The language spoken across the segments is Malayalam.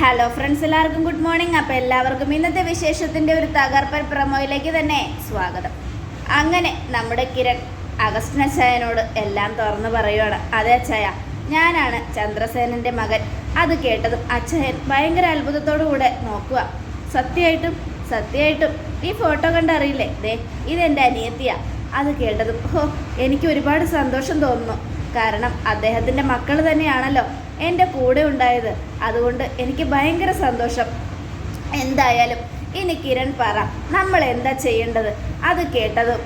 ഹലോ ഫ്രണ്ട്സ് എല്ലാവർക്കും ഗുഡ് മോർണിംഗ് അപ്പോൾ എല്ലാവർക്കും ഇന്നത്തെ വിശേഷത്തിന്റെ ഒരു തകർപ്പൻ പ്രമോയിലേക്ക് തന്നെ സ്വാഗതം. അങ്ങനെ നമ്മുടെ കിരൺ അഗസ്റ്റിൻ അച്ചായനോട് എല്ലാം തുറന്നു പറയുവാണ്. അതെ അച്ചായ ഞാനാണ് ചന്ദ്രസേനന്റെ മകൻ. അത് കേട്ടതും അച്ചായൻ ഭയങ്കര അത്ഭുതത്തോടു കൂടെ നോക്കുക സത്യമായിട്ടും സത്യമായിട്ടും ഈ ഫോട്ടോ കണ്ടറിയില്ലേ? ദേ ഇതെന്റെ അനിയത്തിയാ. അത് കേട്ടതും ഓ എനിക്ക് ഒരുപാട് സന്തോഷം തോന്നുന്നു. കാരണം അദ്ദേഹത്തിന്റെ മക്കൾ തന്നെയാണല്ലോ. എന്റെ കൂടെ ഉണ്ടായത്. അതുകൊണ്ട് എനിക്ക് ഭയങ്കര സന്തോഷം. എന്തായാലും ഇനി കിരൺ പറ നമ്മൾ എന്താ ചെയ്യേണ്ടത്? അത് കേട്ടതും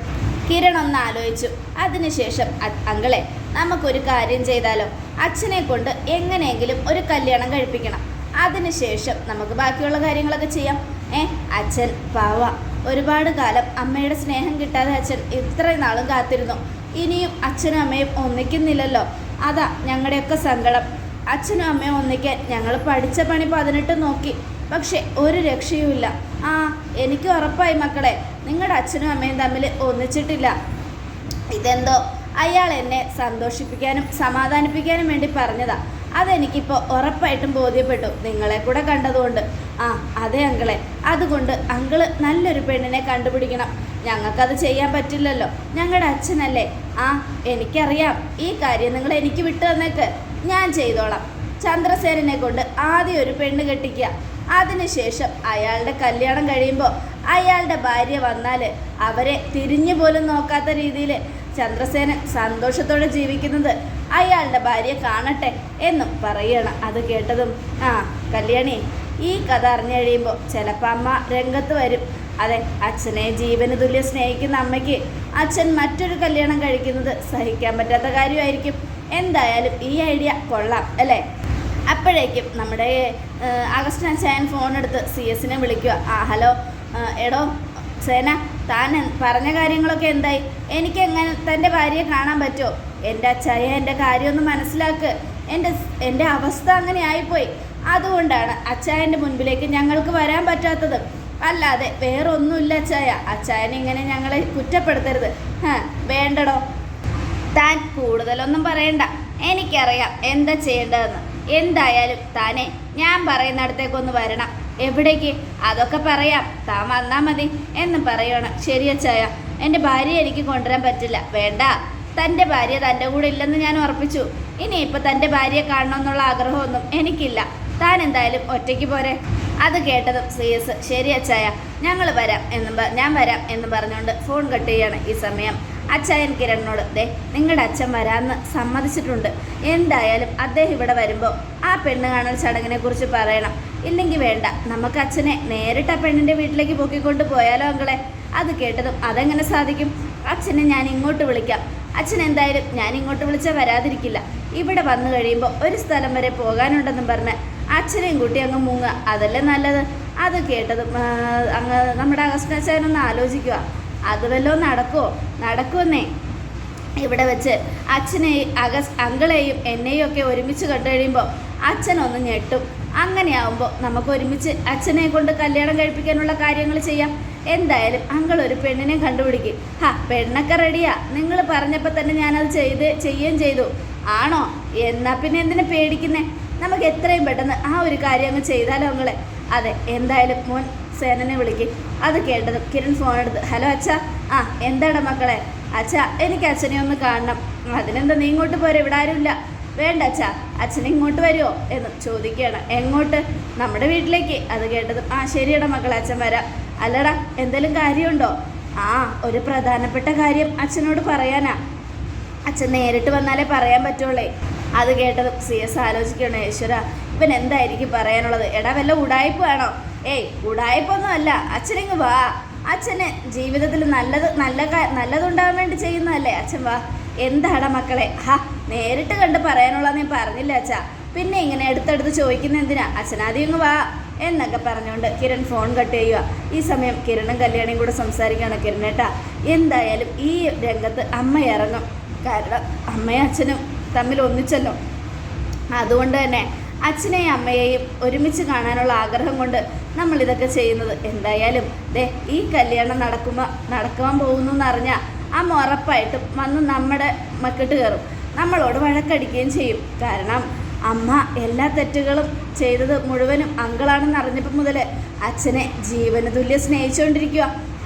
കിരൺ ഒന്ന് ആലോചിച്ചു. അതിനുശേഷം അങ്കളെ നമുക്കൊരു കാര്യം ചെയ്താലോ? അച്ഛനെ കൊണ്ട് എങ്ങനെയെങ്കിലും ഒരു കല്യാണം കഴിപ്പിക്കണം. അതിനുശേഷം നമുക്ക് ബാക്കിയുള്ള കാര്യങ്ങളൊക്കെ ചെയ്യാം. ഏ അച്ഛൻ പാവ. ഒരുപാട് കാലം അമ്മയുടെ സ്നേഹം കിട്ടാതെ അച്ഛൻ ഇത്രയും നാളും കാത്തിരുന്നു. ഇനിയും അച്ഛനും അമ്മയും ഒന്നിക്കുന്നില്ലല്ലോ. അതാ ഞങ്ങളുടെയൊക്കെ സങ്കടം. അച്ഛനും അമ്മയും ഒന്നിക്കാൻ ഞങ്ങൾ പഠിച്ച പണി പതിനെട്ട് നോക്കി. പക്ഷെ ഒരു രക്ഷയുമില്ല. ആ എനിക്ക് ഉറപ്പായി മക്കളെ. നിങ്ങളുടെ അച്ഛനും അമ്മയും തമ്മിൽ ഒന്നിച്ചിട്ടില്ല. ഇതെന്തോ? അയാൾ എന്നെ സന്തോഷിപ്പിക്കാനും സമാധാനിപ്പിക്കാനും വേണ്ടി പറഞ്ഞതാ. അതെനിക്കിപ്പോൾ ഉറപ്പായിട്ടും ബോധ്യപ്പെട്ടു. നിങ്ങളെ കൂടെ കണ്ടതുകൊണ്ട്. ആ അതെ അങ്കിളെ. അതുകൊണ്ട് അങ്കിൾ നല്ലൊരു പെണ്ണിനെ കണ്ടുപിടിക്കണം. ഞങ്ങൾക്കത് ചെയ്യാൻ പറ്റില്ലല്ലോ. ഞങ്ങളുടെ അച്ഛനല്ലേ? ആ എനിക്കറിയാം. ഈ കാര്യം നിങ്ങൾ എനിക്ക് വിട്ടു തന്നേക്ക്. ഞാൻ ചെയ്തോളാം. ചന്ദ്രസേനനെ കൊണ്ട് ആദ്യം ഒരു പെണ്ണ് കെട്ടിക്കുക. അതിനുശേഷം അയാളുടെ കല്യാണം കഴിയുമ്പോൾ അയാളുടെ ഭാര്യ വന്നാൽ അവരെ തിരിഞ്ഞു പോലും നോക്കാത്ത രീതിയിൽ ചന്ദ്രസേനൻ സന്തോഷത്തോടെ ജീവിക്കുന്നത് അയാളുടെ ഭാര്യ കാണട്ടെ എന്നും പറയണം. അത് കേട്ടതും ആ കല്യാണി ഈ കഥ അറിഞ്ഞു കഴിയുമ്പോൾ ചിലപ്പോൾ അമ്മ രംഗത്ത് വരും. അതെ അച്ഛനെ ജീവന് തുല്യം സ്നേഹിക്കുന്ന അമ്മയ്ക്ക് അച്ഛൻ മറ്റൊരു കല്യാണം കഴിക്കുന്നത് സഹിക്കാൻ പറ്റാത്ത കാര്യമായിരിക്കും. എന്തായാലും ഈ ഐഡിയ കൊള്ളാം അല്ലേ? അപ്പോഴേക്കും നമ്മുടെ അഗസ്റ്റിൻ അച്ചായൻ ഫോണെടുത്ത് സി എസിനെ വിളിക്കുക. ആ ഹലോ എടോ സേന താൻ പറഞ്ഞ കാര്യങ്ങളൊക്കെ എന്തായി? എനിക്ക് എങ്ങനെ തന്റെ ഭാര്യയെ കാണാൻ പറ്റുമോ? എന്റെ അച്ചായ എന്റെ കാര്യമൊന്ന് മനസ്സിലാക്ക്. എന്റെ എന്റെ അവസ്ഥ അങ്ങനെ ആയിപ്പോയി. അതുകൊണ്ടാണ് അച്ചായന്റെ മുൻപിലേക്ക് ഞങ്ങൾക്ക് വരാൻ പറ്റാത്തത്. അല്ലാതെ വേറൊന്നുമില്ല അച്ചായ. അച്ചായൻ ഇങ്ങനെ ഞങ്ങളെ കുറ്റപ്പെടുത്തരുത്. വേണ്ടടോ? താൻ കൂടുതലൊന്നും പറയണ്ട. എനിക്കറിയാം എന്താ ചെയ്യേണ്ടതെന്ന്. എന്തായാലും താനെ ഞാൻ പറയുന്നിടത്തേക്കൊന്ന് വരണം. എവിടേക്ക്? അതൊക്കെ പറയാം. താൻ വന്നാൽ മതി എന്ന് പറയണം ശരി അച്ചായ എന്റെ ഭാര്യയെ എനിക്ക് കൊണ്ടുവരാൻ പറ്റില്ല. വേണ്ട. തന്റെ ഭാര്യ തന്റെ കൂടെ ഇല്ലെന്ന് ഞാൻ ഉറപ്പിച്ചു. ഇനി ഇനിയിപ്പോൾ തന്റെ ഭാര്യയെ കാണണമെന്നുള്ള ആഗ്രഹമൊന്നും എനിക്കില്ല. താൻ എന്തായാലും ഒറ്റയ്ക്ക് പോരെ. അത് കേട്ടതും സി എസ് ശരി അച്ചായ ഞങ്ങൾ വരാം എന്നും ഞാൻ വരാം എന്ന് പറഞ്ഞുകൊണ്ട് ഫോൺ കട്ട് ചെയ്യാണ് ഈ സമയം. അച്ചായൻ കിരണിനോട് ദേ നിങ്ങളുടെ അച്ഛൻ വരാമെന്ന് സമ്മതിച്ചിട്ടുണ്ട്. എന്തായാലും അദ്ദേഹം ഇവിടെ വരുമ്പോൾ ആ പെണ്ണ് കാണൽ ചടങ്ങിനെ കുറിച്ച് പറയണം. ഇല്ലെങ്കിൽ വേണ്ട നമുക്ക് അച്ഛനെ നേരിട്ട് ആ പെണ്ണിന്റെ വീട്ടിലേക്ക് പൊക്കിക്കൊണ്ട് പോയാലോ അങ്കളെ? അത് കേട്ടതും അതെങ്ങനെ സാധിക്കും? അച്ഛനെ ഞാൻ ഇങ്ങോട്ട് വിളിക്കാം. അച്ഛൻ എന്തായാലും ഞാൻ ഇങ്ങോട്ട് വിളിച്ചാൽ വരാതിരിക്കില്ല. ഇവിടെ വന്നു കഴിയുമ്പോൾ ഒരു സ്ഥലം വരെ പോകാനുണ്ടെന്നും പറഞ്ഞ് അച്ഛനെയും കൂട്ടി അങ്ങ് മുങ്ങുക. അതല്ലേ നല്ലത്? അത് കേട്ടതും അങ്ങ് നമ്മുടെ അഗസ്റ്റാച്ചായനൊന്ന് ആലോചിക്കുക അത് വല്ലതും നടക്കുമോ നടക്കുമെന്നേ. ഇവിടെ വെച്ച് അച്ഛനെയും അഗസ് അങ്കിളെയും എന്നെയും ഒക്കെ ഒരുമിച്ച് കണ്ടു കഴിയുമ്പോൾ അച്ഛനൊന്ന് ഞെട്ടും. അങ്ങനെയാവുമ്പോൾ നമുക്ക് ഒരുമിച്ച് അച്ഛനെ കൊണ്ട് കല്യാണം കഴിപ്പിക്കാനുള്ള കാര്യങ്ങൾ ചെയ്യാം. എന്തായാലും അങ്കിൾ ഒരു പെണ്ണിനെ കണ്ടുപിടിക്കും. ഹാ പെണ്ണൊക്കെ റെഡിയാ. നിങ്ങൾ പറഞ്ഞപ്പോൾ തന്നെ ഞാനത് ചെയ്ത് ചെയ്യുകയും ചെയ്തു. ആണോ? എന്നാ പിന്നെ എന്തിനാ പേടിക്കുന്നേ? നമുക്ക് എത്രയും പെട്ടെന്ന് ആ ഒരു കാര്യം അങ്ങ് ചെയ്താലോ അങ്ങളെ അതെ എന്തായാലും മോൻ സേനനെ വിളിക്കും. അത് കേട്ടത്. കിരൺ ഫോൺ എടുത്ത് ഹലോ അച്ഛാ. ആ എന്താടാ മക്കളെ? അച്ഛാ എനിക്ക് അച്ഛനെ ഒന്ന് കാണണം. അതിനെന്താ നീ ഇങ്ങോട്ട് പോരെ? ഇവിടെ ആരുമില്ല വേണ്ട അച്ഛാ അച്ഛൻ ഇങ്ങോട്ട് വരുമോ എന്ന് ചോദിക്കുകയാണ്. എങ്ങോട്ട്? നമ്മുടെ വീട്ടിലേക്ക്. അത് കേട്ടത്. ആ ശരിയടാ മക്കളെ അച്ഛൻ വരാം. അല്ലടാ എന്തെങ്കിലും കാര്യമുണ്ടോ? ആ ഒരു പ്രധാനപ്പെട്ട കാര്യം അച്ഛനോട് പറയാനാ. അച്ഛൻ നേരിട്ട് വന്നാലേ പറയാൻ പറ്റുള്ളേ. അത് കേട്ടത് സി എസ് ആലോചിക്കുകയാണ്. ഈശ്വര ഇവൻ എന്തായിരിക്കും പറയാനുള്ളത്? എടാ വല്ല ഉടായ്പ വേണോ? ഏയ് ഉടായ്പൊന്നും അല്ല. അച്ഛനിങ്ങ് വാ. അച്ഛന് ജീവിതത്തിൽ നല്ലത് നല്ല നല്ലതുണ്ടാവാൻ വേണ്ടി ചെയ്യുന്നതല്ലേ? അച്ഛൻ വാ. എന്താടാ മക്കളെ? ഹാ നേരിട്ട് കണ്ട് പറയാനുള്ളത് നീ പറഞ്ഞില്ല അച്ഛാ. പിന്നെ ഇങ്ങനെ എടുത്തെടുത്ത് ചോദിക്കുന്ന എന്തിനാ? അച്ഛനാദ്യം വാ എന്നൊക്കെ പറഞ്ഞുകൊണ്ട് കിരൺ ഫോൺ കട്ട് ചെയ്യുക ഈ സമയം കിരണും കല്യാണിയും കൂടെ സംസാരിക്കുകയാണ് കിരണേട്ടാ എന്തായാലും ഈ രംഗത്ത് അമ്മ ഇറങ്ങും. കാരണം അമ്മയും അച്ഛനും തമ്മിൽ ഒന്നിച്ചല്ലോ. അതുകൊണ്ട് തന്നെ അച്ഛനെയും അമ്മയെയും ഒരുമിച്ച് കാണാനുള്ള ആഗ്രഹം കൊണ്ട് നമ്മൾ ഇതൊക്കെ ചെയ്യുന്നത്. എന്തായാലും ദേ ഈ കല്യാണം നടക്കുമ്പോൾ നടക്കുവാൻ പോകുന്നു എന്നറിഞ്ഞാൽ അമ്മ ഉറപ്പായിട്ടും വന്ന് നമ്മുടെ മക്കിട്ട് കയറും. നമ്മളോട് വഴക്കടിക്കുകയും ചെയ്യും. കാരണം അമ്മ എല്ലാ തെറ്റുകളും ചെയ്തത് മുഴുവനും അങ്കിളാണെന്ന് അറിഞ്ഞപ്പോൾ മുതൽ അച്ഛനെ ജീവന തുല്യം സ്നേഹിച്ചുകൊണ്ടിരിക്കുക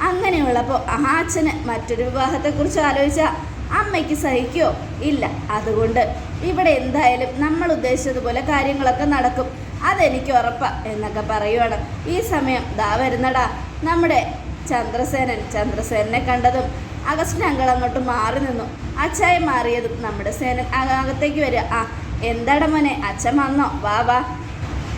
അങ്ങനെയുള്ളപ്പോൾ ആ അച്ഛന് മറ്റൊരു വിവാഹത്തെക്കുറിച്ച് ആലോചിച്ചാൽ അമ്മയ്ക്ക് സഹിക്കുമോ ഇല്ല. അതുകൊണ്ട് ഇവിടെ എന്തായാലും നമ്മൾ ഉദ്ദേശിച്ചതുപോലെ കാര്യങ്ങളൊക്കെ നടക്കും. അതെനിക്ക് ഉറപ്പാ എന്നൊക്കെ പറയുവാണ്. ഈ സമയം ദാ വരുന്നടാ. നമ്മുടെ ചന്ദ്രസേനൻ ചന്ദ്രസേനനെ കണ്ടതും അഗസ്റ്റിൻ അങ്കൾ അങ്ങോട്ട് മാറി നിന്നു. അച്ചായ മാറിയതും നമ്മുടെ സേനൻ അക- അകത്തേക്ക് വരിക. ആ എന്താടാ മോനെ? അച്ഛൻ വന്നോ? വാ വാ.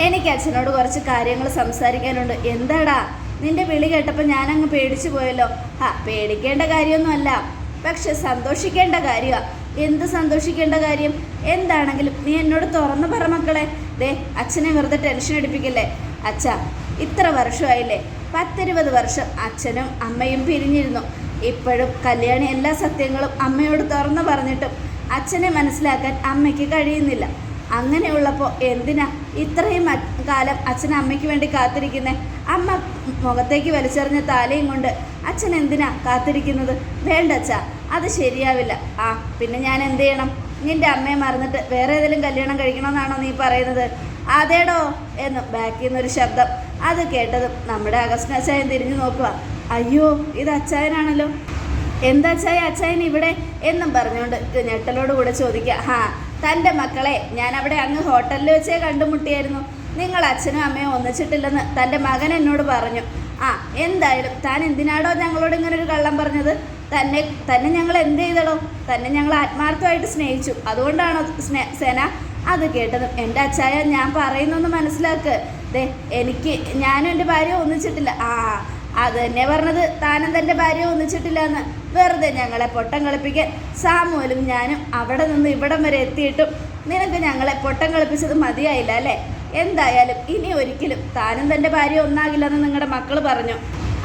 എനിക്ക് അച്ഛനോട് കുറച്ച് കാര്യങ്ങൾ സംസാരിക്കാനുണ്ട്. എന്താടാ? നിന്റെ വിളി കേട്ടപ്പോൾ ഞാനങ്ങ് പേടിച്ചു പോയല്ലോ. ആ പേടിക്കേണ്ട കാര്യമൊന്നുമല്ല. പക്ഷെ സന്തോഷിക്കേണ്ട കാര്യമാണ് എന്ത് സന്തോഷിക്കേണ്ട കാര്യം? എന്താണെങ്കിലും നീ എന്നോട് തുറന്നു പറ മക്കളെ. ദേ അച്ഛനെ വെറുതെ ടെൻഷൻ അടിപ്പിക്കല്ലേ? അച്ഛ ഇത്ര വർഷമായില്ലേ? പത്തിരുപത് വർഷം അച്ഛനും അമ്മയും പിരിഞ്ഞിരുന്നു. ഇപ്പോഴും കല്യാണി എല്ലാ സത്യങ്ങളും അമ്മയോട് തുറന്നു പറഞ്ഞിട്ടും അച്ഛനെ മനസ്സിലാക്കാൻ അമ്മയ്ക്ക് കഴിയുന്നില്ല. അങ്ങനെയുള്ളപ്പോൾ എന്തിനാ ഇത്രയും കാലം അച്ഛൻ അമ്മയ്ക്ക് വേണ്ടി കാത്തിരിക്കുന്നേ? അമ്മ മുഖത്തേക്ക് വലിച്ചെറിഞ്ഞ താലയും കൊണ്ട് അച്ഛൻ എന്തിനാ കാത്തിരിക്കുന്നത്? വേണ്ട അച്ഛാ അത് ശരിയാവില്ല. ആ പിന്നെ ഞാൻ എന്ത് ചെയ്യണം? നിന്റെ അമ്മയെ മറന്നിട്ട് വേറെ ഏതെങ്കിലും കല്യാണം കഴിക്കണമെന്നാണോ നീ പറയുന്നത്? അതേടോ എന്ന് ബാക്കിൽ നിന്നൊരു ശബ്ദം. അത് കേട്ടതും നമ്മുടെ അഗസ്റ്റിന് അച്ചായൻ തിരിഞ്ഞു നോക്കുക. അയ്യോ ഇത് അച്ചായനാണല്ലോ. എന്താ അച്ചായ? അച്ചായൻ ഇവിടെ എന്നും പറഞ്ഞുകൊണ്ട് ഞെട്ടലോട് കൂടെ ചോദിക്കുക. ഹാ തന്റെ മക്കളെ ഞാൻ അവിടെ അങ്ങ് ഹോട്ടലിൽ വെച്ചേ കണ്ടുമുട്ടിയായിരുന്നു. നിങ്ങൾ അച്ഛനും അമ്മയും ഒന്നിച്ചിട്ടില്ലെന്ന് തന്റെ മകൻ എന്നോട് പറഞ്ഞു. ആ എന്തായാലും താൻ എന്തിനാടോ ഞങ്ങളോട് ഇങ്ങനെ ഒരു കള്ളം പറഞ്ഞത്? തന്നെ തന്നെ ഞങ്ങൾ എന്ത് ചെയ്തടോ? തന്നെ ഞങ്ങൾ ആത്മാർത്ഥമായിട്ട് സ്നേഹിച്ചു. അതുകൊണ്ടാണോ സ്നേ സേന അത് കേട്ടത്. എന്റെ അച്ചായ ഞാൻ പറയുന്നൊന്ന് മനസ്സിലാക്ക്. ദേ എനിക്ക് ഞാനും എന്റെ ഭാര്യ ഒന്നിച്ചിട്ടില്ല. ആ അത് തന്നെ പറഞ്ഞത്. താനും തന്റെ ഭാര്യ ഒന്നിച്ചിട്ടില്ല എന്ന് വെറുതെ ഞങ്ങളെ പൊട്ടം കളിപ്പിക്കാൻ സാമുവലും ഞാനും അവിടെ നിന്ന് ഇവിടം വരെ എത്തിയിട്ടും നിനക്ക് ഞങ്ങളെ പൊട്ടം കളിപ്പിച്ചത് മതിയായില്ല അല്ലേ? എന്തായാലും ഇനി ഒരിക്കലും താനും തന്റെ ഭാര്യ ഒന്നാകില്ലെന്ന് നിങ്ങളുടെ മക്കൾ പറഞ്ഞു.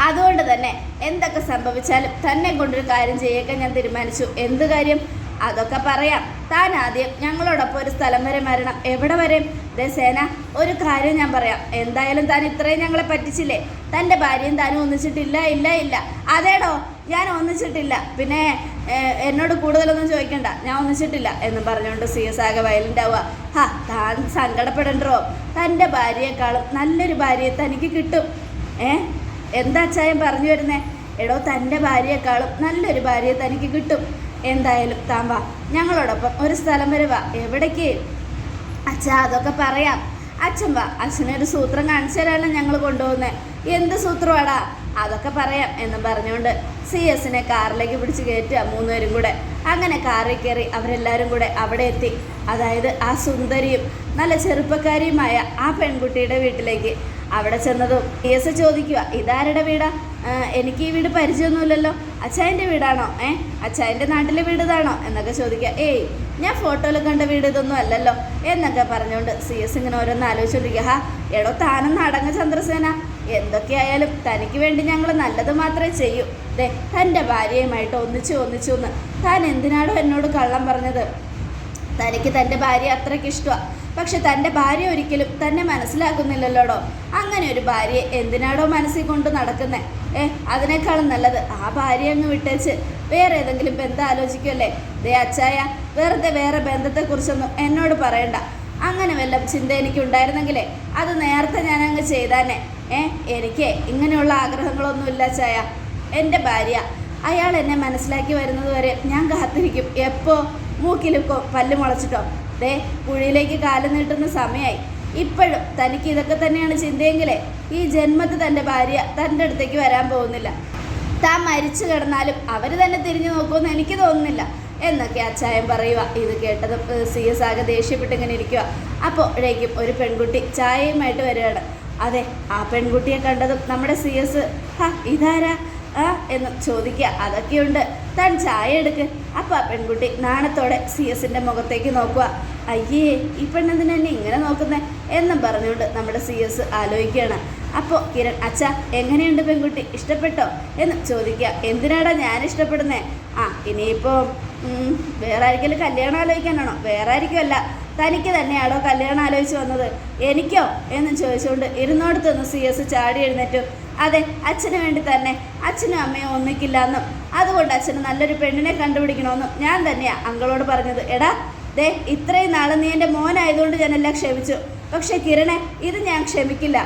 അതുകൊണ്ട് തന്നെ എന്തൊക്കെ സംഭവിച്ചാലും തന്നെ കൊണ്ടൊരു കാര്യം ചെയ്യേക്കാൻ ഞാൻ തീരുമാനിച്ചു. എന്ത് കാര്യം? അതൊക്കെ പറയാം. താൻ ആദ്യം ഞങ്ങളോടൊപ്പം ഒരു സ്ഥലം വരെ വരണം എവിടെ വരെ? ദേ സേന ഒരു കാര്യം ഞാൻ പറയാം. എന്തായാലും താൻ ഇത്രയും ഞങ്ങളെ പറ്റിച്ചില്ലേ? തന്റെ ഭാര്യയും താനും ഒന്നിച്ചിട്ടില്ല ഇല്ല ഇല്ല. അതേടോ? ഞാൻ ഒന്നിച്ചിട്ടില്ല. പിന്നെ ഏഹ്, എന്നോട് കൂടുതലൊന്നും ചോദിക്കണ്ട. ഞാൻ ഒന്നിച്ചിട്ടില്ല എന്ന് പറഞ്ഞുകൊണ്ട് സി എസ് ആകെ വയലന്റ് ആവുക ഹാ താൻ സങ്കടപ്പെടണ്ടോ? തന്റെ ഭാര്യയെക്കാളും നല്ലൊരു ഭാര്യയെ തനിക്ക് കിട്ടും. ഏ? എന്താ അച്ചായൻ പറഞ്ഞു വരുന്നേ? എടോ തന്റെ ഭാര്യയെക്കാളും നല്ലൊരു ഭാര്യയെ തനിക്ക് കിട്ടും. എന്തായാലും താൻ വാ. ഞങ്ങളോടൊപ്പം ഒരു സ്ഥലം വരെ വാ. എവിടേക്ക്? അച്ഛ അതൊക്കെ പറയാം. അച്ഛൻ വാ. അച്ഛനൊരു സൂത്രം കാണിച്ചു ഞങ്ങൾ കൊണ്ടുപോകുന്നത് എന്ത് സൂത്രമാടാ? അതൊക്കെ പറയാം എന്ന് പറഞ്ഞുകൊണ്ട് സി എസിനെ കാറിലേക്ക് പിടിച്ച് കയറ്റുക മൂന്നുപേരും കൂടെ. അങ്ങനെ കാറിൽ കയറി അവരെല്ലാവരും കൂടെ അവിടെ എത്തി. അതായത് ആ സുന്ദരിയും നല്ല ചെറുപ്പക്കാരിയുമായ ആ പെൺകുട്ടിയുടെ വീട്ടിലേക്ക് അവിടെ ചെന്നതും പി എസ് ചോദിക്കുക ഇതാരുടെ വീടാ? എനിക്ക് ഈ വീട് പരിചയമൊന്നുമില്ലല്ലോ. അച്ചായന്റെ വീടാണോ? ഏ? അച്ചായന്റെ നാട്ടിലെ വീട് ഇതാണോ? എന്നൊക്കെ ചോദിക്കുക. ഏയ് ഞാൻ ഫോട്ടോയിൽ കണ്ട വീട് ഇതൊന്നും അല്ലല്ലോ. എന്നൊക്കെ പറഞ്ഞുകൊണ്ട് സി എസ് ഇങ്ങനെ ഓരോന്ന് ആലോചിച്ചോണ്ടിരിക്കുക ഹാ എടോ താനൊന്ന് അടങ്ങ ചന്ദ്രസേന. എന്തൊക്കെയായാലും തനിക്ക് വേണ്ടി ഞങ്ങൾ നല്ലത് മാത്രമേ ചെയ്യൂ. ദേ തന്റെ ഭാര്യയുമായിട്ട് ഒന്നിച്ചു ഒന്നിച്ചു ഒന്ന് താൻ എന്തിനാണോ എന്നോട് കള്ളം പറഞ്ഞത്? തനിക്ക് തന്റെ ഭാര്യ അത്രയ്ക്ക് ഇഷ്ടമാണ് പക്ഷെ തന്റെ ഭാര്യ ഒരിക്കലും തന്നെ മനസ്സിലാക്കുന്നില്ലല്ലോടോ? അങ്ങനെ ഒരു ഭാര്യയെ എന്തിനാടോ മനസ്സിൽ കൊണ്ട് നടക്കുന്നത് ഏ അതിനേക്കാളും നല്ലത് ആ ഭാര്യ അങ്ങ് വിട്ടേച്ച് വേറെ ഏതെങ്കിലും ബന്ധം ആലോചിക്കുമല്ലേ ദേ അച്ചായ വെറുതെ വേറെ ബന്ധത്തെക്കുറിച്ചൊന്നും എന്നോട് പറയണ്ട. അങ്ങനെ വല്ല ചിന്ത എനിക്കുണ്ടായിരുന്നെങ്കിലേ അത് നേരത്തെ ഞാൻ അങ്ങ് ചെയ്താനെ. ഏ എനിക്ക് ഇങ്ങനെയുള്ള ആഗ്രഹങ്ങളൊന്നുമില്ല അച്ചായ. എന്റെ ഭാര്യ അയാൾ എന്നെ മനസ്സിലാക്കി വരുന്നത് വരെ ഞാൻ കാത്തിരിക്കും. എപ്പോ? മൂക്കിൽ കൊ- പല്ല് മുളച്ചിട്ടോ? ദേ കുഴിയിലേക്ക് കാലം നീട്ടുന്ന സമയമായി ഇപ്പോഴും തനിക്ക് ഇതൊക്കെ തന്നെയാണ് ചിന്തയെങ്കിലേ ഈ ജന്മത്ത് തന്റെ ഭാര്യ തന്റെ അടുത്തേക്ക് വരാൻ പോകുന്നില്ല. താൻ മരിച്ചു കിടന്നാലും അവർ തന്നെ തിരിഞ്ഞു നോക്കുമെന്ന് എനിക്ക് തോന്നുന്നില്ല. എന്നൊക്കെ അച്ചായൻ പറയുക ഇത് കേട്ടതും സി എസ് ആകെ ദേഷ്യപ്പെട്ട് ഇങ്ങനെ ഇരിക്കുക അപ്പോഴേക്കും ഒരു പെൺകുട്ടി ചായയുമായിട്ട് വരികയാണ്. അതെ ആ പെൺകുട്ടിയെ കണ്ടതും നമ്മുടെ സി എസ് ഹാ ഇതാരാ ആ എന്ന് ചോദിക്കുക. അതൊക്കെയുണ്ട്. താൻ ചായ എടുക്ക്. അപ്പോൾ ആ പെൺകുട്ടി നാണത്തോടെ സി എസിന്റെ മുഖത്തേക്ക് നോക്കുക. അയ്യേ ഈ പെണ്ണെന്തിനല്ലേ ഇങ്ങനെ നോക്കുന്നേ? എന്നും പറഞ്ഞുകൊണ്ട് നമ്മുടെ സി എസ് ആലോചിക്കുകയാണ്. അപ്പോൾ കിരൺ അച്ഛ എങ്ങനെയുണ്ട് പെൺകുട്ടി? ഇഷ്ടപ്പെട്ടോ? എന്ന് ചോദിക്കുക. എന്തിനാടാ ഞാൻ ഇഷ്ടപ്പെടുന്നേ? ആ ഇനിയിപ്പോൾ വേറെ ആർക്കെങ്കിലും കല്യാണം ആലോചിക്കാനാണോ? വേറെ ആയിരിക്കുമല്ല തനിക്ക് തന്നെയാണോ കല്യാണം ആലോചിച്ച് വന്നത്? എനിക്കോ? എന്ന് ചോദിച്ചുകൊണ്ട് ഇരുന്നോടത്തൊന്ന് സി എസ് ചാടി എഴുന്നേറ്റു. അതെ അച്ഛന് വേണ്ടി തന്നെ. അച്ഛനും അമ്മയും ഒന്നിക്കില്ല എന്നും അതുകൊണ്ട് അച്ഛന് നല്ലൊരു പെണ്ണിനെ കണ്ടുപിടിക്കണമെന്നും ഞാൻ തന്നെയാ അങ്കളോട് പറഞ്ഞത്. എടാ ദേ ഇത്രയും നാൾ നീ എന്റെ മോനായതുകൊണ്ട് ഞാനെല്ലാം ക്ഷമിച്ചു. പക്ഷേ കിരണെ ഇത് ഞാൻ ക്ഷമിക്കില്ല.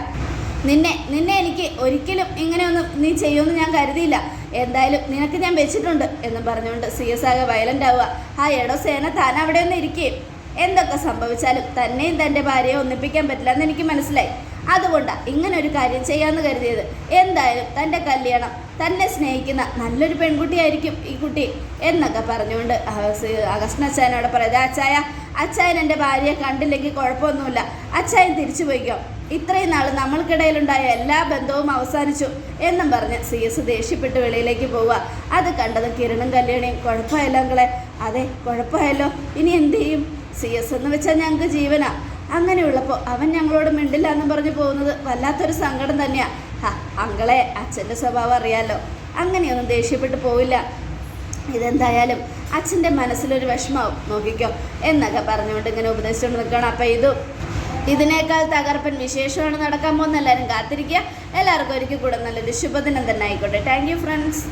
നിന്നെ നിന്നെ എനിക്ക് ഒരിക്കലും ഇങ്ങനെയൊന്നും നീ ചെയ്യുമെന്ന് ഞാൻ കരുതിയില്ല. എന്തായാലും നിനക്ക് ഞാൻ വെച്ചിട്ടുണ്ട് എന്നും പറഞ്ഞുകൊണ്ട് സി എസ് ആകെ വയലന്റ് ആവുക. ആ എടോ സേന താൻ അവിടെ ഒന്ന് ഇരിക്കുകയും എന്തൊക്കെ സംഭവിച്ചാലും തന്നെയും തന്റെ ഭാര്യയെ ഒന്നിപ്പിക്കാൻ പറ്റില്ല എന്ന് എനിക്ക് മനസ്സിലായി. അതുകൊണ്ടാണ് ഇങ്ങനെ ഒരു കാര്യം ചെയ്യാമെന്ന് കരുതിയത്. എന്തായാലും തന്റെ കല്യാണം തന്നെ സ്നേഹിക്കുന്ന നല്ലൊരു പെൺകുട്ടിയായിരിക്കും ഈ കുട്ടി എന്നൊക്കെ പറഞ്ഞുകൊണ്ട് അഗസ്റ്റിൻ അച്ചായനോട് പറയുന്നത് അച്ചായ അച്ചായൻ എന്റെ ഭാര്യയെ കണ്ടില്ലെങ്കിൽ കുഴപ്പമൊന്നുമില്ല. അച്ചായൻ തിരിച്ചു പോയിക്കോ. ഇത്രയും നാൾ നമ്മൾക്കിടയിലുണ്ടായ എല്ലാ ബന്ധവും അവസാനിച്ചു എന്നും പറഞ്ഞ് സി എസ് ദേഷ്യപ്പെട്ട് വെളിയിലേക്ക് പോവുക. അത് കണ്ടത് കിരണും കല്യാണിയും കുഴപ്പമായല്ലോ അതെ കുഴപ്പമായല്ലോ ഇനി എന്ത് ചെയ്യും? സി എസ് എന്ന് വെച്ചാൽ ഞങ്ങൾക്ക് ജീവനാ. അങ്ങനെയുള്ളപ്പോൾ അവൻ ഞങ്ങളോട് മിണ്ടില്ല എന്ന് പറഞ്ഞു പോകുന്നത് വല്ലാത്തൊരു സങ്കടം തന്നെയാണ് ഹാ അങ്കളെ അച്ഛന്റെ സ്വഭാവം അറിയാലോ. അങ്ങനെയൊന്നും ദേഷ്യപ്പെട്ട് പോവില്ല. ഇതെന്തായാലും അച്ഛന്റെ മനസ്സിലൊരു വിഷമാവും. നോക്കിക്കോ എന്നൊക്കെ പറഞ്ഞുകൊണ്ട് ഇങ്ങനെ ഉപദേശിച്ചുകൊണ്ട് നിൽക്കണം അപ്പം ഇതും ഇതിനേക്കാൾ തകർപ്പൻ വിശേഷമാണ് നടക്കാൻ പോകുന്ന എല്ലാവരും കാത്തിരിക്കുക. എല്ലാവർക്കും ഒരിക്കൽ കൂടെ നല്ലൊരു ശുഭദിനം തന്നെ ആയിക്കോട്ടെ. Thank friends